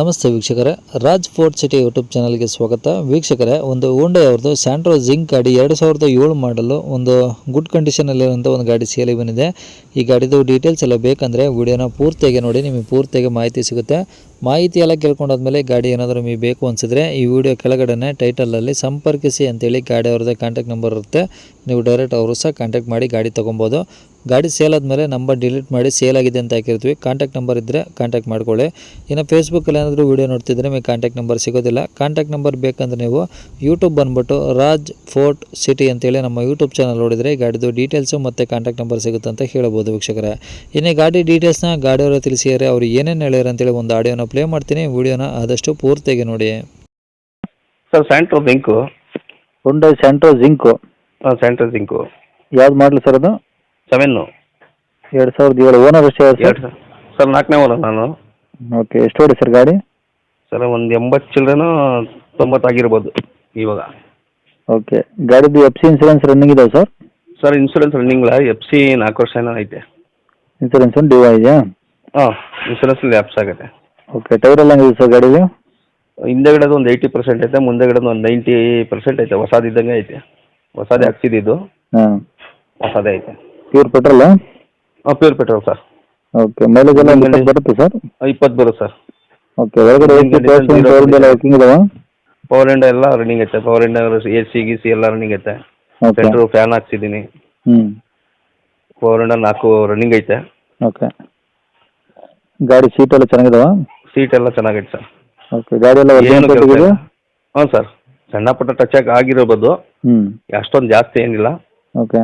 ನಮಸ್ತೆ ವೀಕ್ಷಕರೇ. Raj fort city YouTube ಚಾನಲ್ಗೆ ಸ್ವಾಗತ. ವೀಕ್ಷಕರೇ, ಒಂದು ಹೋಂಡೈ ಅವ್ರದ್ದು ಸ್ಯಾಂಟ್ರೋ ಜಿಂಕ್ ಗಾಡಿ ಎರಡು ಸಾವಿರದ ಏಳು ಮಾಡಲು ಒಂದು ಗುಡ್ ಕಂಡೀಷನಲ್ಲಿರುವಂಥ ಒಂದು ಗಾಡಿ ಸೇಲಿ ಬಂದಿದೆ. ಈ ಗಾಡಿದು ಡೀಟೇಲ್ಸ್ ಎಲ್ಲ ಬೇಕಂದರೆ ವಿಡಿಯೋನ ಪೂರ್ತಿಯಾಗಿ ನೋಡಿ, ನಿಮಗೆ ಪೂರ್ತಿಯಾಗಿ ಮಾಹಿತಿ ಸಿಗುತ್ತೆ. ಮಾಹಿತಿ ಎಲ್ಲ ಕೇಳ್ಕೊಂಡಾದ್ಮೇಲೆ ಗಾಡಿ ಏನಾದರೂ ನಿಮಗೆ ಬೇಕು ಅನಿಸಿದ್ರೆ ಈ ವಿಡಿಯೋ ಕೆಳಗಡೆ ಟೈಟಲಲ್ಲಿ ಸಂಪರ್ಕಿಸಿ ಅಂತೇಳಿ ಗಾಡಿ ಅವ್ರದ್ದೇ ಕಾಂಟ್ಯಾಕ್ಟ್ ನಂಬರ್ ಇರುತ್ತೆ. ನೀವು ಡೈರೆಕ್ಟ್ ಅವರು ಸಹ ಕಾಂಟ್ಯಾಕ್ಟ್ ಮಾಡಿ ಗಾಡಿ ತೊಗೊಬೋದು. ಗಾಡಿ ಸೇಲ್ ಆದಮೇಲೆ ನಂಬರ್ ಡಿಲೀಟ್ ಮಾಡಿ ಸೇಲ್ ಆಗಿದೆ ಅಂತ ಹಾಕಿರ್ತೀವಿ. ಕಾಂಟ್ಯಾಕ್ಟ್ ನಂಬರ್ ಇದ್ದರೆ ಕಾಂಟ್ಯಾಕ್ಟ್ ಮಾಡ್ಕೊಳ್ಳಿ. ಇನ್ನು ಫೇಸ್ಬುಕ್ಕಲ್ಲಿ ಏನಾದರೂ ವೀಡಿಯೋ ನೋಡ್ತಿದ್ರೆ ನಿಮಗೆ ಕಾಂಟ್ಯಾಕ್ಟ್ ನಂಬರ್ ಸಿಗೋದಿಲ್ಲ. ಕಾಂಟ್ಯಾಕ್ಟ್ ನಂಬರ್ ಬೇಕಂದ್ರೆ ನೀವು ಯೂಟ್ಯೂಬ್ ಬಂದುಬಿಟ್ಟು ರಾಜ್ ಫೋರ್ಟ್ ಸಿಟಿ ಅಂತೇಳಿ ನಮ್ಮ ಯೂಟ್ಯೂಬ್ ಚಾನಲ್ ನೋಡಿದರೆ ಈ ಗಾಡಿದು ಡೀಟೇಲ್ಸು ಮತ್ತು ಕಾಂಟ್ಯಾಕ್ಟ್ ನಂಬರ್ ಸಿಗುತ್ತೆ ಅಂತ ಹೇಳ್ಬೋದು ವೀಕ್ಷಕರೇ. ಇನ್ನು ಗಾಡಿ ಡೀಟೇಲ್ಸ್ನ ಗಾಡಿಯವರು ತಿಳಿಸಿದರೆ ಅವ್ರು ಏನೇನು ಹೇಳ್ಯಾರ ಅಂತೇಳಿ ಒಂದು ಆಡಿಯೋನ ಪ್ಲೇ ಮಾಡ್ತೀನಿ. ವಿಡಿಯೋನ ಆದಷ್ಟು ಪೂರ್ತಿಯಾಗಿ ನೋಡಿ. Sir Santro Xing Hyundai Santro Xing ಹಾಂ ಸ್ಯಾಂಟ್ರೋ ಜಿಂಕು ಯಾವ್ದು ಮಾಡಲಿ ಸರ್ ಅದು? ಸೆವೆನ್ನು. ಎರಡು ಸಾವಿರದ ಏಳು ಓನರ್ ಎಷ್ಟು ಎರಡು ಸರ್ ಸರ್ ನಾಲ್ಕನೇ ಓನರ್ ನಾನು. ಓಕೆ ಎಷ್ಟು ಓಡಿ ಸರ್ ಗಾಡಿ? ಸರ್ ಒಂದು ಎಂಬತ್ತು ಚಿಲ್ಡ್ರನು ತೊಂಬತ್ತಾಗಿರ್ಬೋದು ಇವಾಗ. ಓಕೆ ಗಾಡಿದು ಎಫ್ ಸಿ ಇನ್ಸೂರೆನ್ಸ್ ರನ್ನಿಂಗ್ ಇದಾವೆ sir? Sir insurance running F C ನಾಲ್ಕು ವರ್ಷ ಏನೋ ಐತೆ. ಇನ್ಸೂರೆನ್ಸ್ ಒಂದು ಡ್ಯೂ ಇದೆಯಾ? ಹಾಂ ಇನ್ಸೂರೆನ್ಸ್ ಲ್ಯಾಪ್ಸ್ ಆಗುತ್ತೆ. ಓಕೆ ಟೈರ್ ಎಲ್ಲ ಹೆಂಗಿದೆ ಸರ್ ಗಾಡಿದು? ಹಿಂದೆಗಡೆದು ಒಂದು ಏಯ್ಟಿ ಪರ್ಸೆಂಟ್ ಐತೆ ಮುಂದೆಗಡೆದು ಒಂದು ನೈಂಟಿ ಪರ್ಸೆಂಟ್ ಐತೆ ಹೊಸದಿದ್ದಂಗೆ ಐತೆ. ಹೊಸದೇ ಹಾಕ್ಸಿದ್ದು ಹಾಂ. ಹೊಸದೇ ಐತೆ. Pure petrol pure petrol sir okay mileage ಎಲ್ಲ ಮೈಲೇಜ್ ಬರುತ್ತೆ ಸರ್ ಇಪ್ಪತ್ತು ಬರುತ್ತೆ ಸರ್ ಓಕೆ ಒಳಗಡೆ ಎಲ್ಲ ವರ್ಕಿಂಗ್ ಇದಾವ? ಪವರ್ ಇಂಡ ಎಲ್ಲ ರನ್ನಿಂಗ್ ಐತೆ ಪವರ್ ಇಂಡ ಎ ಸಿ ಗಿ ಸಿ ಎಲ್ಲ ರನ್ನಿಂಗ್ ಐತೆ. ಸೆಂಟ್ರು ಫ್ಯಾನ್ ಹಾಕ್ಸಿದ್ದೀನಿ ಹ್ಞೂ ಪವರ್ ಇಂಡ ನಾಲ್ಕು ರನ್ನಿಂಗ್ ಐತೆ. ಓಕೆ ಗಾಡಿ ಸೀಟ್ ಎಲ್ಲ ಚೆನ್ನಾಗಿದಾವ? ಸೀಟ್ ಎಲ್ಲ ಚೆನ್ನಾಗೈತೆ ಸರ್ ಓಕೆ ಗಾಡಿ ಎಲ್ಲ ಏನು ಹಾಂ ಸರ್ ಸಣ್ಣ ಪುಟ್ಟ ಟಚ್ ಆಗಿರ್ಬೋದು ಹ್ಞೂ ಅಷ್ಟೊಂದು ಜಾಸ್ತಿ ಏನಿಲ್ಲ. ಓಕೆ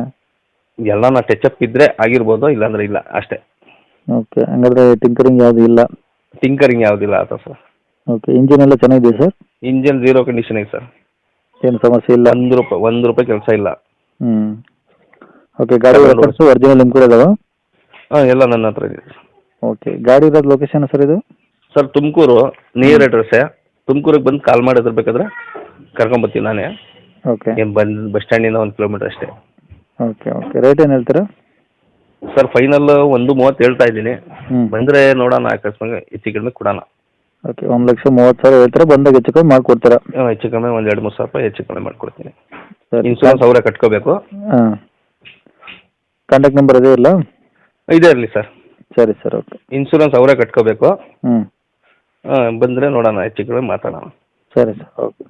ಎಲ್ಲ ನಾ ಟಚ್ ಅಪ್ ಇದ್ರೆ ಆಗಿರ್ಬೋದು ಇಲ್ಲಾಂದ್ರೆ ಇಲ್ಲ ಅಷ್ಟೇ. ಓಕೆ ಹಂಗಾದ್ರೆ ಟಿಂಕರಿಂಗ್ ಯಾವುದು ಇಲ್ಲ? ಟಿಂಕರಿಂಗ್ ಯಾವುದಿಲ್ಲ ಆತ ಸರ್ ಓಕೆ ಇಂಜಿನ್ ಎಲ್ಲ ಚೆನ್ನಾಗಿದೆ ಸರ್ ಇಂಜಿನ್ ಜೀರೋ ಕಂಡೀಷನ್ ಇದೆ ಸರ್ ಏನು ಸಮಸ್ಯೆ ಇಲ್ಲ? ಒಂದು ರೂಪಾಯಿ ಒಂದು ರೂಪಾಯಿ ಕೆಲಸ ಇಲ್ಲ. ಹ್ಞೂ ಓಕೆ ಗಾಡಿ ರೆಕಾರ್ಡ್ಸು ಒರಿಜಿನಲ್ ನಿಮ್ಮ ಕೂಡ ಇದಾವೆ? ಹಾಂ ಎಲ್ಲ ನನ್ನ ಹತ್ರ ಇದೆ ಓಕೆ ಗಾಡಿ ಇರೋದು ಲೊಕೇಶನ್ ಸರ್ ಇದು? ಸರ್ ತುಮಕೂರು ನಿಯರ್ ಅಡ್ರೆಸ್ಸೇ ತುಮಕೂರಿಗೆ ಬಂದು ಕಾಲ್ ಮಾಡಿದ್ರೆ ಬೇಕಾದ್ರೆ ಕರ್ಕೊಂಬರ್ತೀನಿ ನಾನೇ. ಓಕೆ ಏನು ಬಂದು ಬಸ್ ಸ್ಟ್ಯಾಂಡಿಂದ ಒಂದು ಕಿಲೋಮೀಟರ್ ಅಷ್ಟೇ. ಓಕೆ ಓಕೆ ರೇಟ್ ಏನು ಹೇಳ್ತೀರಾ? ಸರ್ ಫೈನಲ್ ಒಂದು ಮೂವತ್ತು ಹೇಳ್ತಾ ಇದ್ದೀನಿ. ಬಂದ್ರೆ ಬಂದರೆ ನೋಡೋಣ ಅಕಸ್ಮಾತ್ ಹೆಚ್ಚು ಕಡಿಮೆ ಕೊಡೋಣ. ಓಕೆ ಒಂದು ಲಕ್ಷ ಮೂವತ್ತು ಸಾವಿರ ಹೇಳ್ತೀರಾ? ಬಂದಾಗ ಹೆಚ್ಚು ಕಮ್ಮಿ ಮಾಡಿಕೊಡ್ತೀರಾ? ಹೆಚ್ಚು ಕಮ್ಮಿ ಒಂದು ಎರಡು ಮೂರು ಸಾವಿರ ರೂಪಾಯಿ ಹೆಚ್ಚು ಕಮ್ಮಿ ಮಾಡ್ಕೊಡ್ತೀನಿ. ಸರಿ. ಇನ್ಸೂರೆನ್ಸ್ ಅವರೇ ಕಟ್ಕೋಬೇಕು. ಹಾಂ. ಕಾಂಟ್ಯಾಕ್ಟ್ ನಂಬರ್ ಅದೇ ಇಲ್ಲ? ಇದೇ ಇರಲಿ ಸರ್ ಸರಿ ಸರ್ ಓಕೆ ಇನ್ಸೂರೆನ್ಸ್ ಅವರೇ ಕಟ್ಕೋಬೇಕು. ಹ್ಞೂ ಬಂದರೆ ನೋಡೋಣ ಹೆಚ್ಚು ಕಡಿಮೆ ಮಾತಾಡೋಣ. ಸರಿ ಸರ್ ಓಕೆ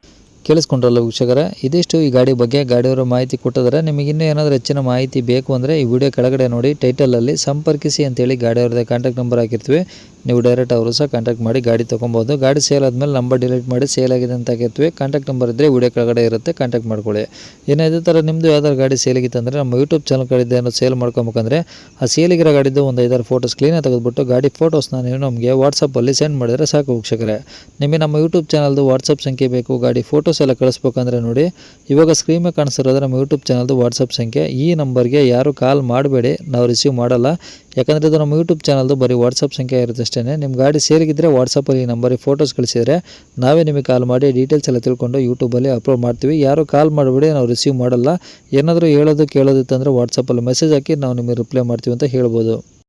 ಕೇಳಿಸ್ಕೊಂಡ್ರಲ್ಲ ವೀಕ್ಷಕರ? ಇದಿಷ್ಟು ಈ ಗಾಡಿ ಬಗ್ಗೆ ಗಾಡಿಯವರ ಮಾಹಿತಿ ಕೊಟ್ಟಿದ್ದಾರೆ. ನಿಮಗೆ ಇನ್ನೂ ಏನಾದರೂ ಹೆಚ್ಚಿನ ಮಾಹಿತಿ ಬೇಕು ಅಂದರೆ ಈ ವಿಡಿಯೋ ಕೆಳಗಡೆ ನೋಡಿ ಟೈಟಲಲ್ಲಿ ಸಂಪರ್ಕಿಸಿ ಅಂತೇಳಿ ಗಾಡಿಯವ್ರದ್ದು ಕಾಂಟ್ಯಾಕ್ಟ್ ನಂಬರ್ ಹಾಕಿರ್ತೀವಿ. ನೀವು ಡೈರೆಕ್ಟ್ ಅವರು ಸಹ ಕಾಂಟ್ಯಾಕ್ಟ್ ಮಾಡಿ ಗಾಡಿ ತೊಗೊಬೋದು. ಗಾಡಿ ಸೇಲ್ ಆದಮೇಲೆ ನಂಬರ್ ಡಿಲೀಟ್ ಮಾಡಿ ಸೇಲ್ ಆಗಿದೆ ಅಂತ ಹಾಕಿರ್ತೀವಿ ಕಾಂಟ್ಯಾಕ್ಟ್ ನಂಬರ್ ಇದ್ದರೆ ವಿಡಿಯೋ ಕೆಳಗಡೆ ಇರುತ್ತೆ ಕಾಂಟ್ಯಾಕ್ಟ್ ಮಾಡ್ಕೊಳ್ಳಿ. ಇದೇ ಥರ ನಿಮ್ಮದು ಯಾವ್ದಾದ್ರು ಗಾಡಿ ಸೇಲಿಗಿತ್ತಂದರೆ ನಮ್ಮ ಯೂಟ್ಯೂಬ್ ಚಾನಲ್ ಕಡೆಯಿಂದ ಏನೋ ಸೇಲ್ ಮಾಡ್ಕೊಬೇಕಂದ್ರೆ ಆ ಸೇಲಿಗಿರೋ ಗಾಡಿದ್ದು ಒಂದು ಐದಾರು ಫೋಟೋಸ್ ಕ್ಲೀನಾಗಿ ತೆಗೆದುಬಿಟ್ಟು ಗಾಡಿ ಫೋಟೋಸ್ನ ನೀವು ನಮಗೆ ವಾಟ್ಸಪ್ಪಲ್ಲಿ ಸೆಂಡ್ ಮಾಡಿದರೆ ಸಾಕು ವೀಕ್ಷಕರೇ. ನಿಮಗೆ ನಮ್ಮ ಯೂಟ್ಯೂಬ್ ಚಾನಲ್ದು ವಾಟ್ಸಪ್ ಸಂಖ್ಯೆ ಬೇಕು, ಗಾಡಿ ಫೋಟೋಸ್ ಎಲ್ಲ ಕಳಿಸ್ಬೇಕಂದ್ರೆ ನೋಡಿ. ಇವಾಗ ಸ್ಕ್ರೀನ್ ಕಾಣಿಸ್ತಿರೋದು ನಮ್ಮ ಯೂಟ್ಯೂಬ್ ಚಾನಲ್ದು ವಾಟ್ಸಪ್ ಸಂಖ್ಯೆ. ಈ ನಂಬರ್ಗೆ ಯಾರು ಕಾಲ್ ಮಾಡಬೇಡಿ, ನಾವು ರಿಸೀವ್ ಮಾಡಲ್ಲ. ಯಾಕಂದರೆ ಇದು ನಮ್ಮ ಯೂಟ್ಯೂಬ್ ಚಾನಲ್ದು ಬರೀ ವಾಟ್ಸಪ್ ಸಂಖ್ಯೆ ಇರುತ್ತೆ ಅಷ್ಟೇ ನಿಮ್ಮ ಗಾಡಿ ಸೇರಿಗಿದ್ರೆ ವಾಟ್ಸಪ್ಪಲ್ಲಿ ಈ ನಂಬರಿಗೆ ಫೋಟೋಸ್ ಕಳಿಸಿದರೆ ನಾವೇ ನಿಮಗೆ ಕಾಲ್ ಮಾಡಿ ಡೀಟೇಲ್ಸ್ ಎಲ್ಲ ತಿಳ್ಕೊಂಡು ಯೂಟ್ಯೂಬಲ್ಲಿ ಅಪ್ಲೋಡ್ ಮಾಡ್ತೀವಿ. ಯಾರು ಕಾಲ್ ಮಾಡಿಬಿಡಿ, ನಾವು ರಿಸೀವ್ ಮಾಡಲ್ಲ. ಏನಾದರೂ ಹೇಳೋದು ಕೇಳೋದಿತ್ತಂದರೆ ವಾಟ್ಸಪ್ಪಲ್ಲಿ ಮೆಸೇಜ್ ಹಾಕಿ ನಾವು ನಿಮಗೆ ರಿಪ್ಲೈ ಮಾಡ್ತೀವಿ ಅಂತ ಹೇಳ್ಬೋದು.